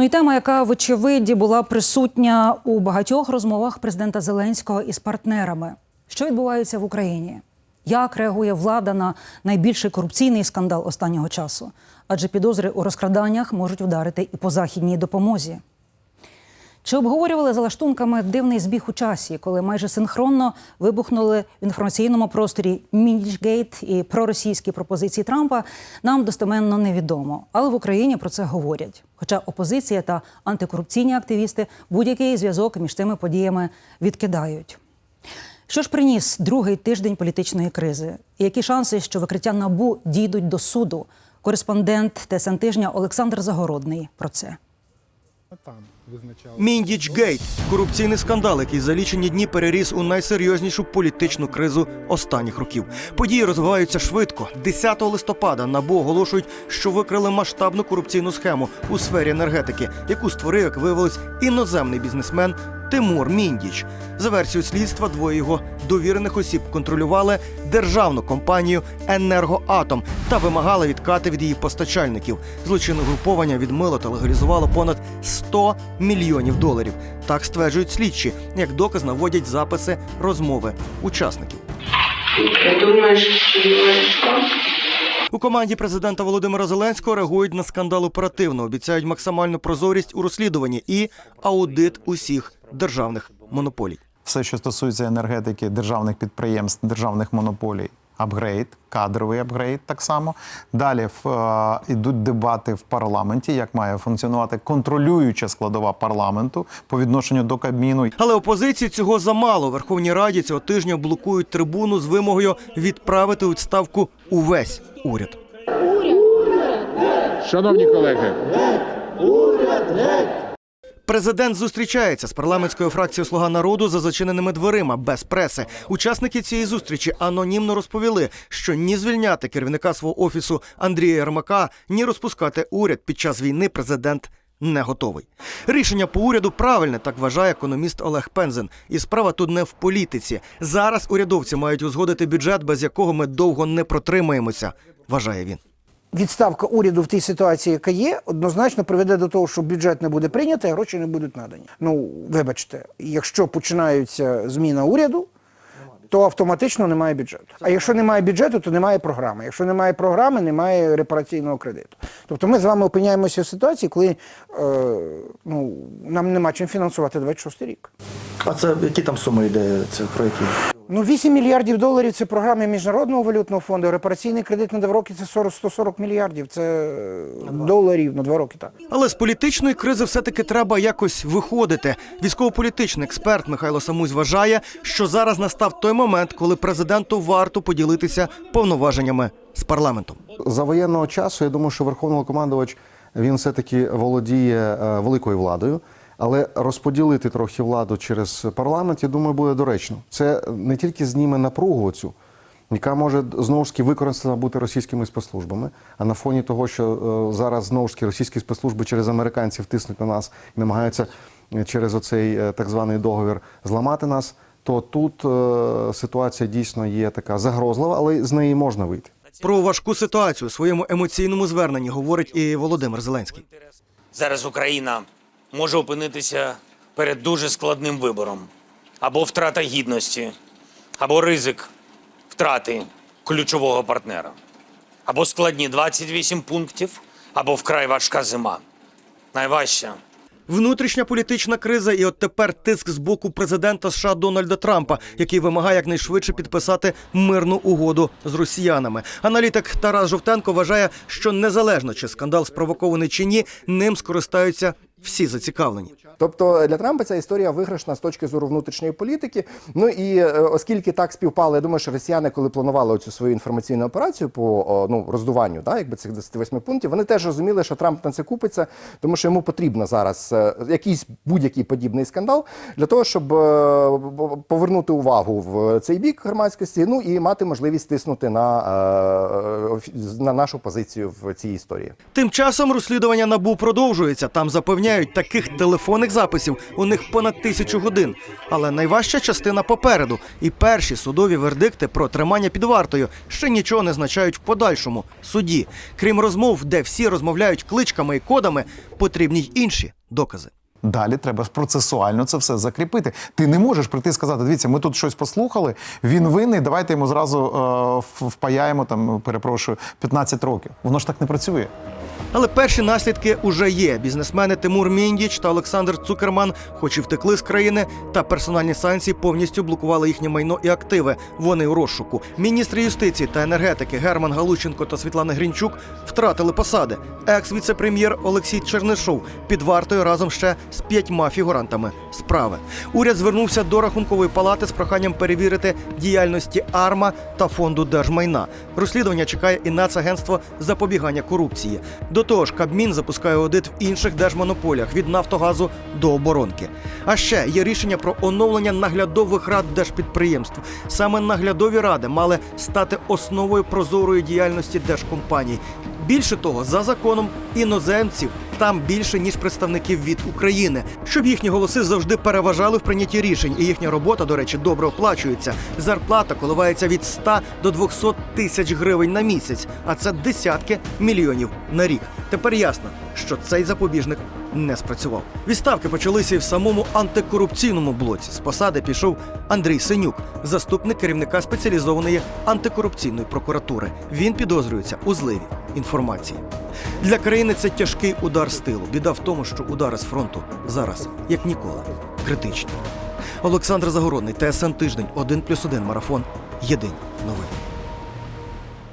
Ну і тема, яка вочевиді була присутня у багатьох розмовах президента Зеленського із партнерами. Що відбувається в Україні? Як реагує влада на найбільший корупційний скандал останнього часу? Адже підозри у розкраданнях можуть вдарити і по західній допомозі. Чи обговорювали за лаштунками дивний збіг у часі, коли майже синхронно вибухнули в інформаційному просторі Мільчгейт і проросійські пропозиції Трампа, нам достеменно невідомо. Але в Україні про це говорять. Хоча опозиція та антикорупційні активісти будь-який зв'язок між цими подіями відкидають. Що ж приніс другий тиждень політичної кризи? І які шанси, що викриття набу дійдуть до суду? Кореспондент ТСН тижня Олександр Загородний про це. Міндіч Гейт – корупційний скандал, який за лічені дні переріс у найсерйознішу політичну кризу останніх років. Події розвиваються швидко. 10 листопада НАБУ оголошують, що викрили масштабну корупційну схему у сфері енергетики, яку створив, як виявилось, іноземний бізнесмен Тимур Міндіч. За версією слідства, двоє його довірених осіб контролювали державну компанію Енергоатом та вимагали відкати від її постачальників. Злочинне груповання відмило та легалізувало понад 100 мільйонів доларів. Так стверджують слідчі, як доказ наводять записи розмови учасників. Ты думаешь, что У команді президента Володимира Зеленського реагують на скандал оперативно, обіцяють максимальну прозорість у розслідуванні і аудит усіх державних монополій. все, що стосується енергетики, державних підприємств, державних монополій. Апгрейд, кадровий апгрейд так само. Далі в, е, йдуть дебати в парламенті, як має функціонувати контролююча складова парламенту по відношенню до Кабміну. Але опозиції цього замало. У Верховній Раді цього тижня блокують трибуну з вимогою відправити у відставку увесь уряд. Шановні колеги, Президент зустрічається з парламентською фракцією Слуга народу за зачиненими дверима без преси. Учасники цієї зустрічі анонімно розповіли, що ні звільняти керівника свого офісу Андрія Єрмака, ні розпускати уряд під час війни президент. Не готовий. Рішення по уряду правильне, так вважає економіст Олег Пензен. І справа тут не в політиці. Зараз урядовці мають узгодити бюджет, без якого ми довго не протримаємося, вважає він. Відставка уряду в тій ситуації, яка є, однозначно приведе до того, що бюджет не буде прийнятий, а гроші не будуть надані. Ну, вибачте, якщо починається зміна уряду, то автоматично немає бюджету. А якщо немає бюджету, то немає програми. Якщо немає програми, немає репараційного кредиту. Тобто ми з вами опиняємося в ситуації, коли е, ну, нам нема чим фінансувати 26 рік. А це які там суми йде це про які? Ну, 8 мільярдів доларів це програми Міжнародного валютного фонду. Репараційний кредит на два роки це 40, 140 мільярдів. Це е, доларів на два роки. Так. Але з політичної кризи все-таки треба якось виходити. Військово-політичний експерт Михайло Самусь вважає, що зараз настав той момент, коли президенту варто поділитися повноваженнями з парламентом. За воєнного часу я думаю, що верховний він все-таки володіє е, великою владою, але розподілити трохи владу через парламент, я думаю, буде доречно. Це не тільки зніме напругу цю, яка може знову ж таки використана бути російськими спецслужбами. А на фоні того, що е, зараз знову ж таки російські спецслужби через американців тиснуть на нас і намагаються е, через оцей е, так званий договір зламати нас. То тут ситуація дійсно є така загрозлива, але з неї можна вийти. Про важку ситуацію у своєму емоційному зверненні говорить і Володимир Зеленський. Зараз Україна може опинитися перед дуже складним вибором: або втрата гідності, або ризик втрати ключового партнера, або складні 28 пунктів, або вкрай важка зима. Найважча Внутрішня політична криза, і от тепер тиск з боку президента США Дональда Трампа, який вимагає якнайшвидше підписати мирну угоду з росіянами. Аналітик Тарас Жовтенко вважає, що незалежно чи скандал спровокований чи ні, ним скористаються всі зацікавлені. Тобто для Трампа ця історія виграшна з точки зору внутрішньої політики. Ну і е, оскільки так співпало, я думаю, що росіяни, коли планували цю свою інформаційну операцію по ну роздуванню, да, якби цих 28 пунктів, вони теж розуміли, що Трамп на це купиться, тому що йому потрібно зараз е, якийсь будь-який подібний скандал для того, щоб е, повернути увагу в цей бік громадськості, ну і мати можливість тиснути на, на нашу позицію в цій історії. Тим часом розслідування набу продовжується. Там запевняють, таких телефонних зафіксованих записів у них понад тисячу годин. Але найважча частина попереду, і перші судові вердикти про тримання під вартою ще нічого не означають в подальшому суді. Крім розмов, де всі розмовляють кличками і кодами, потрібні й інші докази. Далі треба процесуально це все закріпити. Ти не можеш прийти і сказати: дивіться, ми тут щось послухали, він винний, давайте йому зразу е, впаяємо там, перепрошую, 15 років. Воно ж так не працює. Але перші наслідки уже є. Бізнесмени Тимур Міндіч та Олександр Цукерман, хоч і втекли з країни, та персональні санкції повністю блокували їхнє майно і активи. Вони у розшуку. Міністри юстиції та енергетики Герман Галущенко та Світлана Грінчук втратили посади. Екс-віце-прем'єр Олексій Чернишов під вартою разом ще з п'ятьма фігурантами справи. Уряд звернувся до рахункової палати з проханням перевірити діяльності АРМА та фонду держмайна. Розслідування чекає і Нацагентство запобігання корупції. До того ж, Кабмін запускає аудит в інших держмонополіях від Нафтогазу до оборонки. А ще є рішення про оновлення наглядових рад держпідприємств. Саме наглядові ради мали стати основою прозорої діяльності держкомпаній. Більше того, за законом іноземців там більше ніж представників від України, щоб їхні голоси завжди переважали в прийнятті рішень. І їхня робота, до речі, добре оплачується. Зарплата коливається від 100 до 200 тисяч гривень на місяць, а це десятки мільйонів на рік. Тепер ясно, що цей запобіжник не спрацював. Відставки почалися і в самому антикорупційному блоці. З посади пішов Андрій Синюк, заступник керівника спеціалізованої антикорупційної прокуратури. Він підозрюється у зливі інформації. Для країни це тяжкий удар з тилу. Біда в тому, що удари з фронту зараз, як ніколи, критичні. Олександр Загородний, ТСН Тиждень, 1+,1 марафон. Єдині новини.